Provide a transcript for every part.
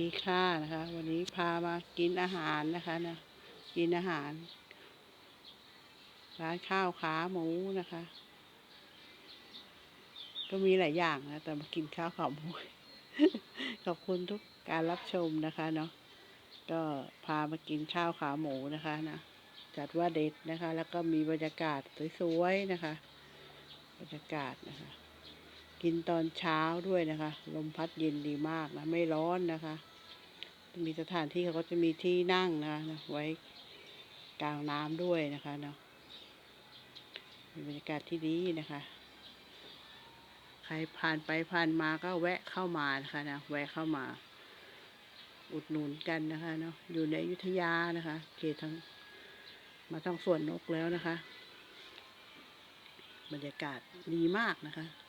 ดีค่ะนะคะ วันนี้พามากินอาหารนะคะนะกินอาหาร ร้านข้าวขาหมูนะคะ ก็มีหลายอย่างนะ แต่มากินข้าวขาหมู ขอบคุณทุกการรับชมนะคะเนาะก็พามากินข้าวขาหมูนะคะนะจัดว่าเด็ดนะคะ แล้วก็มีบรรยากาศสวยๆนะคะ บรรยากาศนะคะ กินตอนเช้าด้วยนะคะ ลมพัดเย็นดีมากนะ ไม่ร้อนนะคะ มีสถานที่เขาก็จะมีที่นั่งนะคะนะไว้กลางน้ำด้วยนะคะเนาะมีบรรยากาศที่ดีนะคะ ใครผ่านไปผ่านมาก็แวะเข้ามานะคะนะแวะเข้ามา อุดหนุนกันนะคะเนาะอยู่ในอยุธยานะคะเขตทั้งมาทางส่วนนกแล้วนะคะ บรรยากาศดีมากนะคะ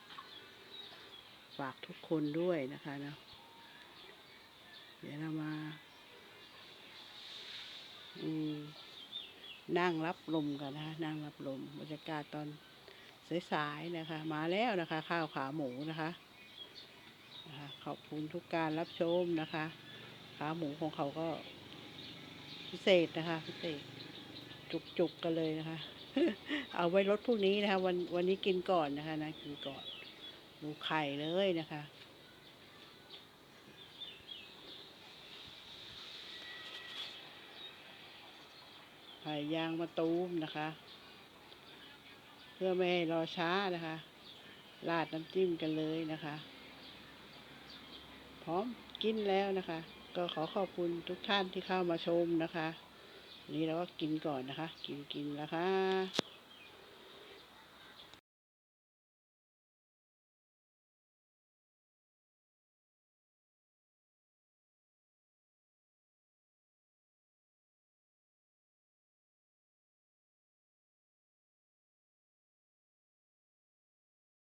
ฝากทุกคนด้วยนะคะเนาะเดี๋ยวเรามาอืมนั่งรับลมกันนะคะนั่งรับลมบรรยากาศตอนสายๆนะคะ มาแล้วนะคะ ข้าวขาหมูนะคะนะคะขอบคุณทุกการรับชมนะคะ ขาหมูของเขาก็พิเศษนะคะ พิเศษ จุกๆกันเลยนะคะ เอาไว้รถพวกนี้นะคะ วันวันนี้กินก่อนนะคะนะกินก่อน ดูไข่เลยนะคะไข่ยางมะตูมนะคะ เพื่อไม่ให้รอช้านะคะราดน้ำจิ้มกันเลยนะคะ พร้อมกินแล้วนะคะ ก็ขอขอบคุณทุกท่านที่เข้ามาชมนะคะนนี้เราก็กินก่อนนะคะ กินกินแล้วค่ะ